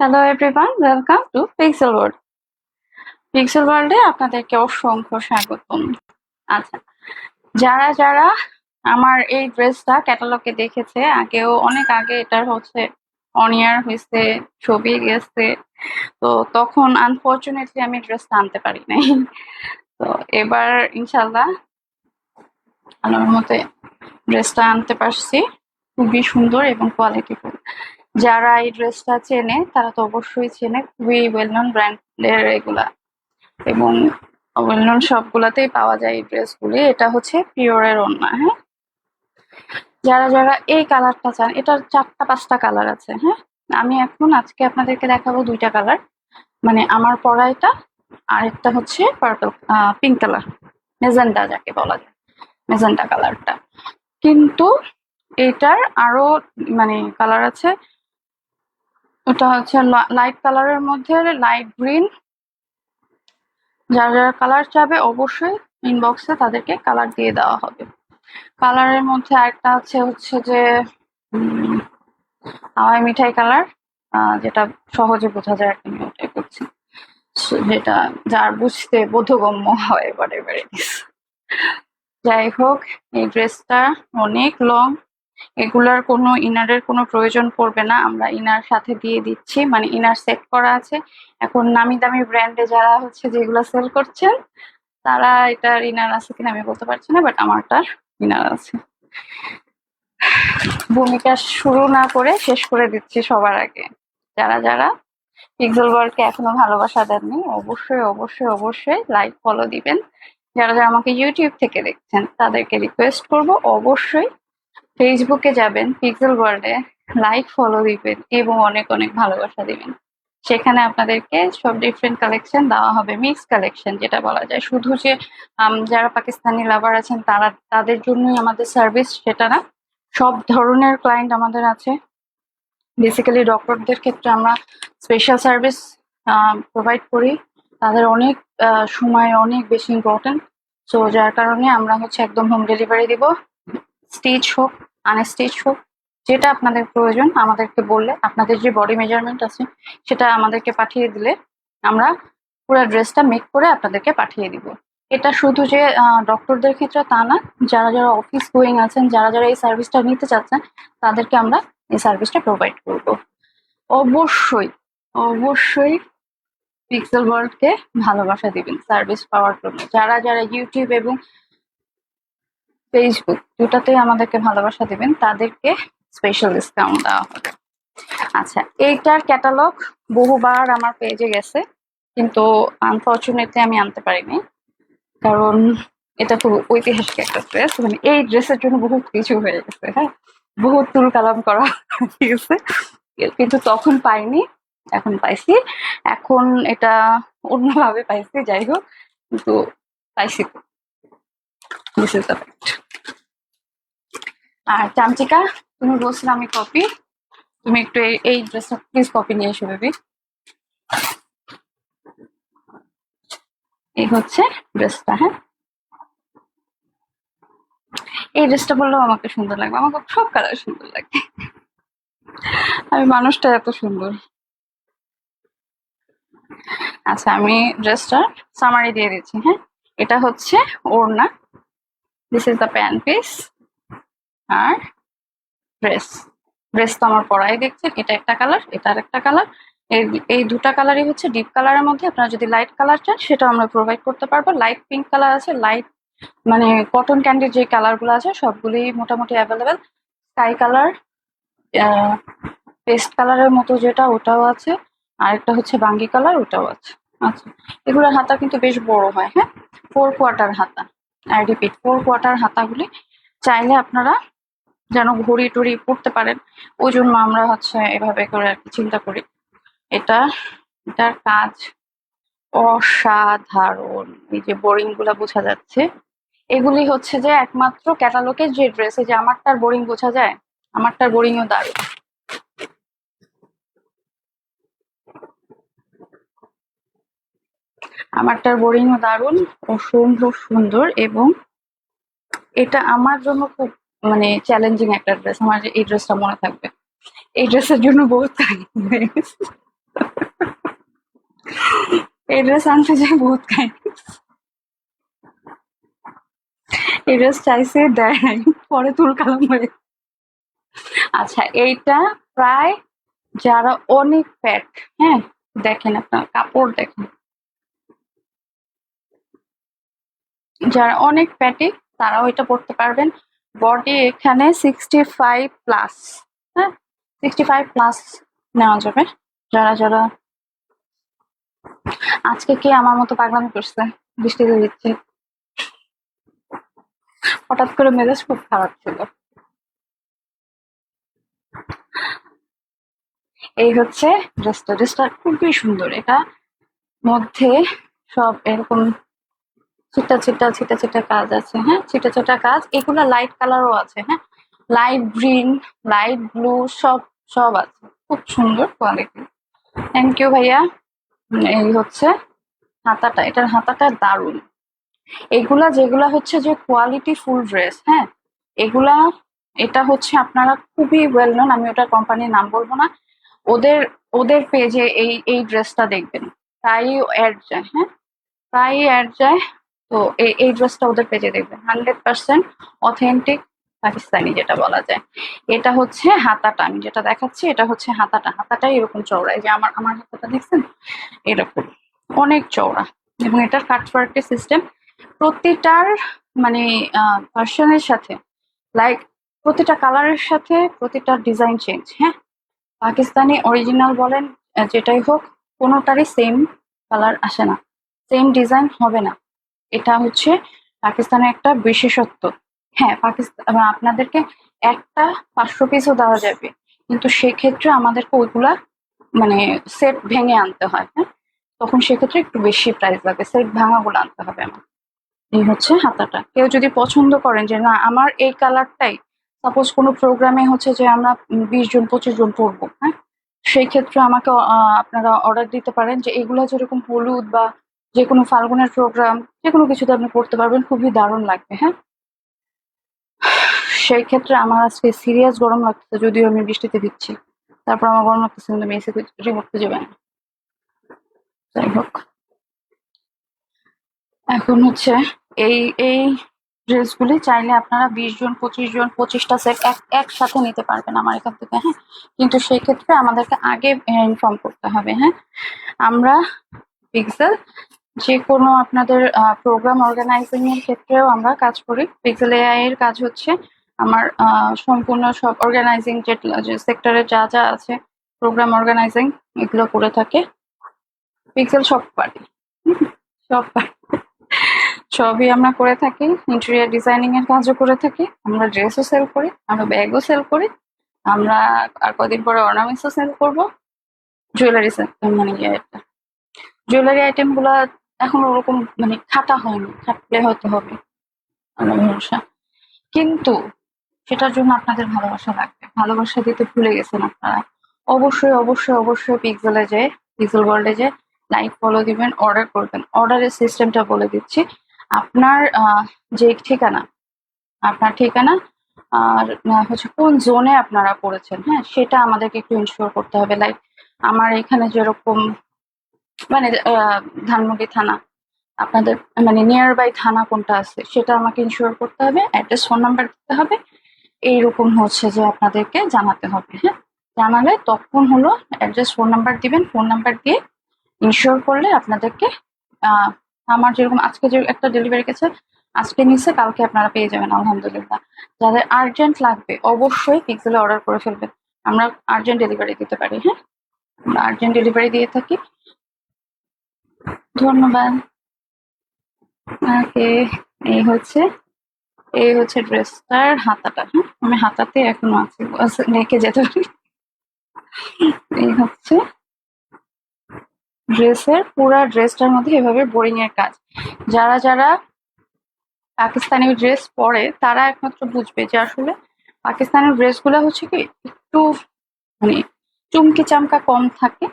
Hello everyone welcome to pixel world pixel ওয়ার্ল্ডে আপনাদেরকে অসংখ্য স্বাগতম। আচ্ছা যারা যারা আমার এই ড্রেসটা ক্যাটালগে দেখেছে, আগেও, অনেক আগে এটার হচ্ছে অনিয়ার হয়েছে, ছবি গেছে, তো তখন আনফর্চুনেটলি আমি ড্রেসটা আনতে পারি নাই। তো এবার ইনশাল্লাহ আল্লাহর মতে ড্রেসটা আনতে পারছি। খুবই সুন্দর এবং কোয়ালিটিফুল যারা এই ড্রেসটা চেনে, তারা তো অবশ্যই চেনে। খুবই ওয়েল নন ব্র্যান্ডের এগুলা। এবং ওয়েল নন সবগুলাতেই পাওয়া যায় এই ড্রেসগুলি। এটা হচ্ছে পিওরের ওন্না হ্যাঁ? যারা যারা এই কালারটা চান, এটার চারটা, পাঁচটা কালার আছে হ্যাঁ? আমি এখন আজকে আপনাদেরকে দেখাবো দুইটা কালার। মানে আমার পরা এটা আর একটা হচ্ছে পার্পল পিঙ্ক কালার মেজেন্টা যাকে বলা যায়, মেজেন্টা কালারটা। কিন্তু এটার আরও মানে কালার আছে ওটা হচ্ছে লাইট কালারের মধ্যে লাইট গ্রিন যারা যারা কালার চাবে অবশ্যই ইনবক্সে তাদেরকে কালার দিয়ে দেওয়া হবে। কালারের মধ্যে আরেকটা আছে হচ্ছে যে হাওয়াই মিঠাই কালার যেটা সহজে বোঝা যায় আমি ওটাই করছি। যেটা যার বুঝতে বোধগম্য হয় বাট এবারে যাই হোক, এই ড্রেসটা অনেক লং এগুলার কোনো ইনারের কোনো প্রয়োজন পড়বে না। আমরা ইনার সাথে দিয়ে দিচ্ছি মানে ইনার সেট করা আছে। এখন নামি দামি ব্র্যান্ডে যারা হচ্ছে যেগুলো সেল করছেন, তারা এটার ইনার আছে কিনা আমি বলতে পারছি না বাট আমারটার ইনার আছে। ভূমিকা শুরু না করে শেষ করে দিচ্ছি সবার আগে। যারা যারা পিক্সেল ওয়ার্ল্ডকে এখনও ভালোবাসা দেননি, অবশ্যই অবশ্যই অবশ্যই লাইক ফলো দিবেন। যারা যারা আমাকে ইউটিউব থেকে দেখছেন, তাদেরকে রিকোয়েস্ট করব। অবশ্যই ফেসবুকে যাবেন, পিক্সেল ওয়ার্ল্ডে লাইক, ফলো দিবেন এবং অনেক অনেক ভালোবাসা দিবেন। সেখানে আপনাদেরকে সব ডিফারেন্ট কালেকশন দেওয়া হবে মিক্স কালেকশন যেটা বলা যায়। শুধু যে যারা পাকিস্তানি লাভার আছেন, তারা, তাদের জন্যই আমাদের সার্ভিস সেটা না। সব ধরনের ক্লায়েন্ট আমাদের আছে। বেসিক্যালি ডক্টরদের ক্ষেত্রে আমরা স্পেশাল সার্ভিস প্রোভাইড করি। তাদের অনেক সময় অনেক বেশি ইম্পর্টেন্ট সো যার কারণে আমরা হচ্ছে একদম হোম ডেলিভারি দিব। স্টিচ হোক আনস্টিচ হোক, যেটা আপনাদের প্রয়োজন, আমাদেরকে বললে, আপনাদের যে বডি মেজারমেন্ট আছে, সেটা আমাদেরকে পাঠিয়ে দিলে আমরা পুরো ড্রেসটা মেক করে আপনাদেরকে পাঠিয়ে দিব। এটা শুধু যে ডক্টরদের ক্ষেত্রে তা না, যারা যারা অফিস গোয়িং আছেন, যারা যারা এই সার্ভিসটা নিতে চাচ্ছেন, তাদেরকে আমরা এই সার্ভিসটা প্রোভাইড করব। অবশ্যই অবশ্যই পিক্সেল ওয়ার্ল্ডকে ভালোবাসা দিবেন সার্ভিস পাওয়ার জন্য। যারা যারা ইউটিউব এবং ফেসবুক দুটাতে আমাদেরকে ভালোবাসা দিবেন, তাদেরকে স্পেশাল ডিসকাউন্ট দেওয়া হবে। আচ্ছা এইটার ক্যাটালগ বহুবার আমার পেজে গেছে, কিন্তু আনফর্চুনেটলি আমি আনতে পারিনি, কারণ এটা খুব ঐতিহাসিক একটা ড্রেস মানে এই ড্রেসের জন্য বহুত কিছু হয়ে গেছে হ্যাঁ? বহুত তুল কালাম করা গেছে, কিন্তু তখন পাইনি, এখন পাইছি। এখন এটা অন্যভাবে পাইছি, যাই হোক, কিন্তু পাইছি। দিস ইজ দ্য আর চামচিকা, তুমি বলছিলে আমি কপি তুমি একটু এই- ড্রেসটা প্লিজ কপি নিয়ে এসো বেবি এই হচ্ছে ড্রেসটা হ্যাঁ? এই ড্রেসটা বললেও আমাকে সুন্দর লাগবে। আমাকে সব কালার সুন্দর লাগে। আমি মানুষটা এত সুন্দর। আচ্ছা আমি ড্রেসটা সামারি দিয়ে দিচ্ছি হ্যাঁ? এটা হচ্ছে ওড়না। This is the pant piece R dress dress তো আমার পরাই দেখছেন, এটা একটা কালার এটা আর একটা কালার এই দুটা কালারই হচ্ছে ডিপ কালারের মধ্যে, আপনারা যদি লাইট কালার চান সেটা আমরা প্রোভাইড করতে পারব। লাইট পিঙ্ক কালার আছে লাইট মানে কটন ক্যান্ডির যে কালারগুলো আছে সবগুলি মোটামুটি অ্যাভেলেবেল স্কাই কালার পেস্ট কালারের মতো যেটা, ওটাও আছে। আর একটা হচ্ছে বাঙ্গি কালার ওটাও আছে। আচ্ছা এগুলোর হাতা কিন্তু বেশ বড় হয় হ্যাঁ? ফোর কোয়ার্টার হাতা আর রিপিট ফোর কোয়ার্টার হাতাগুলি চাইলে আপনারা যেন ঘড়ি টড়ি পড়তে পারেন। ওই জন্য আমরা হচ্ছে এভাবে করে আর কি চিন্তা করি। এটা, এটার কাজ অসাধারণ। এই যে বোরিংগুলা বোঝা যাচ্ছে। এগুলি হচ্ছে যে একমাত্র ক্যাটালগের যে ড্রেস যে আমারটার বোরিং বোঝা যায়, আমারটার বোরিংও দারুণ। আমারটার বোরিংও দারুণ অসম্ভব সুন্দর এবং এটা আমার জন্য খুব মানে চ্যালেঞ্জিং একটা ড্রেস আমার এই ড্রেসটা মনে থাকবে। এই ড্রেসের জন্য বহুত কাহিনী এই ড্রেস আনতে যাই বহুত খাই এই ড্রেস চাইছে, দেয় নাই, পরে তুল কালাম হয়ে আচ্ছা এইটা প্রায় যারা অনেক ফ্যাট হ্যাঁ দেখেন আপনার কাপড় দেখেন। যারা অনেক ফ্যাটি তারাও এটা পড়তে পারবেন। বডি এখানে সিক্সটি ফাইভ প্লাস হ্যাঁ? সিক্সটি ফাইভ প্লাস নেওয়া যাবে। যারা যারা আজকে কে আমার মতো পাগলামি করছে? বৃষ্টিতে দিচ্ছে। হঠাৎ করে মেজাজ খুব খারাপ ছিল। এই হচ্ছে ড্রেসটা ড্রেসটা খুবই সুন্দর। এটা মধ্যে সব এরকম ছিটা ছিটা ছিটা ছিটা কাজ আছে হ্যাঁ? ছিটা ছিটা কাজ, এগুলা লাইট কালারও আছে হ্যাঁ? লাইট গ্রিন লাইট ব্লু সব সব আছে। খুব সুন্দর কোয়ালিটি থ্যাংক ইউ ভাইয়া। এই হচ্ছে হাতাটা, এটার হাতাটা দারুণ। এগুলা যেগুলা হচ্ছে যে কোয়ালিটি ফুল ড্রেস হ্যাঁ? এগুলা, এটা হচ্ছে আপনারা খুবই ওয়েল নন আমি ওটার কোম্পানির নাম বলব না। ওদের ওদের পেজে এই এই ড্রেসটা দেখবেন। প্রায়ই অ্যাড যায় হ্যাঁ? প্রায়ই অ্যাড যায়। তো এই ড্রেসটা ওদের পেজে দেখবেন হান্ড্রেড পার্সেন্ট অথেন্টিক পাকিস্তানি যেটা বলা যায়। এটা হচ্ছে হাতাটা, আমি যেটা দেখাচ্ছি এটা হচ্ছে হাতাটা। হাতাটা এরকম চওড়া। যে আমার আমার হাতাটা দেখছেন? এরকম। অনেক চওড়া। এবং এটার কাটওয়ার্কের সিস্টেম প্রতিটার মানে ভার্সনের সাথে লাইক প্রতিটা কালারের সাথে প্রতিটা ডিজাইন চেঞ্জ হ্যাঁ? পাকিস্তানি অরিজিনাল বলেন যেটাই হোক, কোনোটারই সেম কালার আসে না। সেম ডিজাইন হবে না। এটা হচ্ছে পাকিস্তানের একটা বিশেষত্ব। হ্যাঁ পাকিস্তান আপনাদেরকে একটা পাঁচশো পিসও দেওয়া যাবে। কিন্তু সেক্ষেত্রে আমাদেরকে ওইগুলা মানে সেট ভেঙে আনতে হয় হ্যাঁ? তখন সেক্ষেত্রে একটু বেশি প্রাইস লাগে সেট ভাঙাগুলো আনতে হবে আমার এই হচ্ছে হাতাটা। কেউ যদি পছন্দ করেন যে, না, আমার এই কালারটাই সাপোজ কোনো প্রোগ্রামে হচ্ছে যে, আমরা বিশ জন, পঁচিশ জন পড়ব হ্যাঁ? সেই ক্ষেত্রে আমাকে আপনারা অর্ডার দিতে পারেন যে, এগুলো যেরকম হলুদ বা যে কোনো ফাল্গুনের প্রোগ্রাম যে কোনো কিছুতে আপনি করতে পারবেন, খুবই দারুণ লাগবে হ্যাঁ? সেই ক্ষেত্রে আমার আজকে সিরিয়াস গরম লাগতেছে, যদিও আমি বৃষ্টিতে দিচ্ছি তারপর আমার গরম লাগতেছে, কিন্তু আমি এসে রিমোট খুঁজে পাই যাই হোক। এখন হচ্ছে এই এই ড্রেসগুলি চাইলে আপনারা বিশ জন, পঁচিশ জন, পঁচিশটা সেট এক, একসাথে নিতে পারবেন আমার এখান থেকে হ্যাঁ? কিন্তু সেই ক্ষেত্রে আমাদেরকে আগে ইনফর্ম করতে হবে হ্যাঁ? আমরা পিক্সেল যে কোনো আপনাদের প্রোগ্রাম অর্গানাইজিং এর ক্ষেত্রেও আমরা কাজ করি। পিক্সেল এআই এর কাজ হচ্ছে আমার সম্পূর্ণ সব অর্গানাইজিং যে সেক্টরে যা যা আছে প্রোগ্রাম অর্গানাইজিং এগুলো করে থাকে। পিক্সেল সব পারি। সব পারি। সবই আমরা করে থাকি। ইন্টেরিয়ার ডিজাইনিং এর কাজও করে থাকি। আমরা ড্রেসও সেল করি, আমরা ব্যাগও সেল করি। আমরা আর কদিন পরে অর্নামেন্টসও সেল করব। জুয়েলারি মানে ইয়েটা জুয়েলারি আইটেমগুলা এখন ওরকম মানে খাটা হয়নি, খাটলে হয়তো হবে। ভরসা। কিন্তু সেটার জন্য আপনাদের ভালোবাসা লাগবে। ভালোবাসা দিতে ভুলে গেছেন আপনারা। অবশ্যই অবশ্যই অবশ্যই পিক্সেলে যে পিক্সেল ওয়ার্ল্ডে যে লাইক ফলো দিবেন অর্ডার করবেন। অর্ডারের সিস্টেমটা বলে দিচ্ছি। আপনার যে ঠিকানা, আপনার ঠিকানা, আর হচ্ছে কোন জোনে আপনারা পড়েছেন হ্যাঁ? সেটা আমাদেরকে একটু ইনশিওর করতে হবে। লাইক আমার এখানে যেরকম মানে ধানমন্ডি থানা। আপনাদের মানে নিয়ার বাই থানা কোনটা আছে, সেটা আমাকে ইনশিওর করতে হবে অ্যাড্রেস ফোন নাম্বার দিতে হবে। এইরকম হচ্ছে যে আপনাদেরকে জানাতে হবে হ্যাঁ? জানালে তখন হলো অ্যাড্রেস ফোন নাম্বার দিবেন ফোন নাম্বার দিয়ে ইনশিওর করলে আপনাদেরকে আমার যেরকম আজকে যে একটা ডেলিভারি গেছে, আজকে নিচে কালকে আপনারা পেয়ে যাবেন, আলহামদুলিল্লাহ। যাদের আর্জেন্ট লাগবে, অবশ্যই পিক্সেলে অর্ডার করে ফেলবেন। আমরা আর্জেন্ট ডেলিভারি দিতে পারি হ্যাঁ? আমরা আর্জেন্ট ডেলিভারি দিয়ে থাকি। ধন্যবাদ। ওকে এই হচ্ছে এই হচ্ছে ড্রেসটার হাতাটা হ্যাঁ? আমি হাতাতে এখনও আছি রেখে যেতে পারি এই হচ্ছে ড্রেসের পুরা ড্রেসটার মধ্যে এভাবে বোরিং এর কাজ। যারা যারা পাকিস্তানি ড্রেস পরে, তারা একমাত্র বুঝবে যে আসলে পাকিস্তানি ড্রেসগুলো হচ্ছে কি একটু মানে চুমকি চামকা কম থাকে,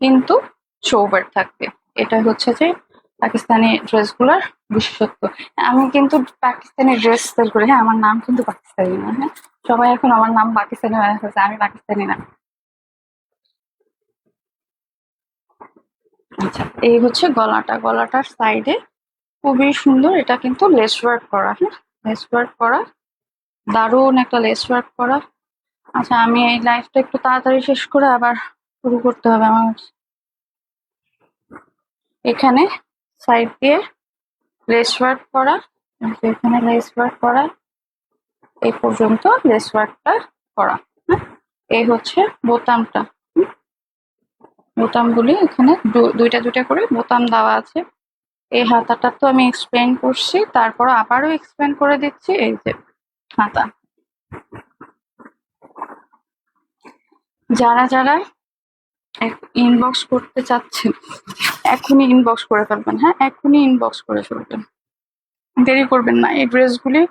কিন্তু সোবার থাকবে। এটা হচ্ছে যে পাকিস্তানি ড্রেসগুলোর বিশেষত্ব। আমি কিন্তু পাকিস্তানি ড্রেস সেল করি হ্যাঁ আমার নাম কিন্তু পাকিস্তানি না হ্যাঁ। সবাই এখন আমার নাম পাকিস্তানি বানাতে আমি পাকিস্তানি না। আচ্ছা এই হচ্ছে গলাটা। গলাটার সাইডে খুবই সুন্দর এটা কিন্তু লেস ওয়ার্ক করা হ্যাঁ। লেস ওয়ার্ক করা, দারুণ একটা লেস ওয়ার্ক করা। আচ্ছা আমি এই লাইফটা একটু তাড়াতাড়ি শেষ করে আবার শুরু করতে হবে আমার। এখানে সাইড দিয়ে লেস ওয়ার্ক করা এখানে লেস ওয়ার্ক করা, এই পর্যন্ত লেস ওয়ার্কটা করা এই হচ্ছে বোতামটা? বোতামগুলি এখানে দুইটা দুইটা করে বোতাম দেওয়া আছে। এই হাতাটা তো আমি এক্সপ্লেন করছি তারপর আবারও এক্সপ্লেন করে দিচ্ছি, এই যে হাতা। যারা যারা ইনবক্স করতে চাচ্ছেন, এখনই ইনবক্স করে ফেলবেন হ্যাঁ? এখনই ইনবক্স করে ফেলবেন। দেরি করবেন না, এই ড্রেসগুলি,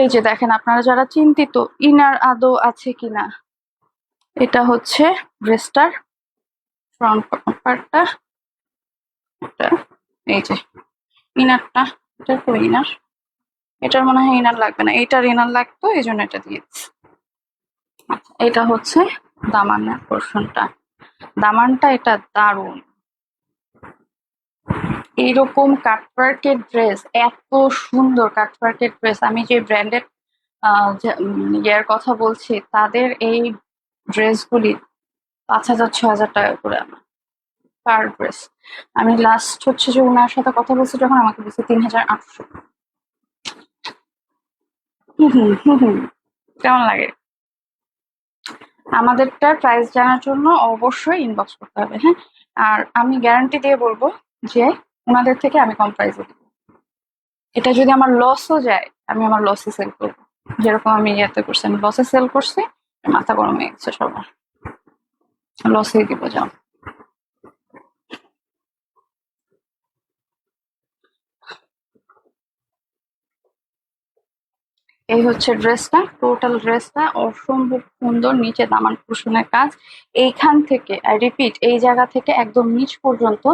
এই যে দেখেন আপনারা যারা চিন্তিত, ইনার আদৌ আছে কিনা, এটা হচ্ছে ড্রেসটার ফ্রন্ট পার্টটা এই যে ইনারটা, এটা তো ইনার, এটার মনে হয় ইনার লাগবে না, এটার ইনার লাগতো, এই জন্য এটা দিয়েছি। আচ্ছা এটা হচ্ছে দামানের পোর্শনটা দামানটা এটা দারুণ। এইরকম কাটওয়ার্কের ড্রেস এত সুন্দর কাটওয়ার্কের ড্রেস আমি যে ব্র্যান্ডেড ইয়ার কথা বলছি, তাদের এই ড্রেসগুলি পাঁচ হাজার, ছ হাজার টাকা করে আমার পার ড্রেস আমি লাস্ট হচ্ছে যে ওনার সাথে কথা বলছি যখন আমাকে দিচ্ছে তিন হাজার আটশো। হুম হুম হুম, কেমন লাগে? আমাদেরটা প্রাইস জানার জন্য অবশ্যই ইনবক্স করতে হবে হ্যাঁ? আর আমি গ্যারান্টি দিয়ে বলব যে ওনাদের থেকে আমি কম প্রাইসে দেবো। এটা যদি আমার লসও যায়, আমি আমার লসে সেল করব। যেরকম আমি ইয়েতে করছি আমি লসে সেল করছি, মাথা গরম হয়ে গেছে সবার। লসেই দিব যাও এই হচ্ছে ড্রেসটা টোটাল ড্রেসটা, অসম্ভব সুন্দর, নিচে দামান কুশনের কাজ। এইখান থেকে রিপিট এই জায়গা থেকে একদম নিচ পর্যন্ত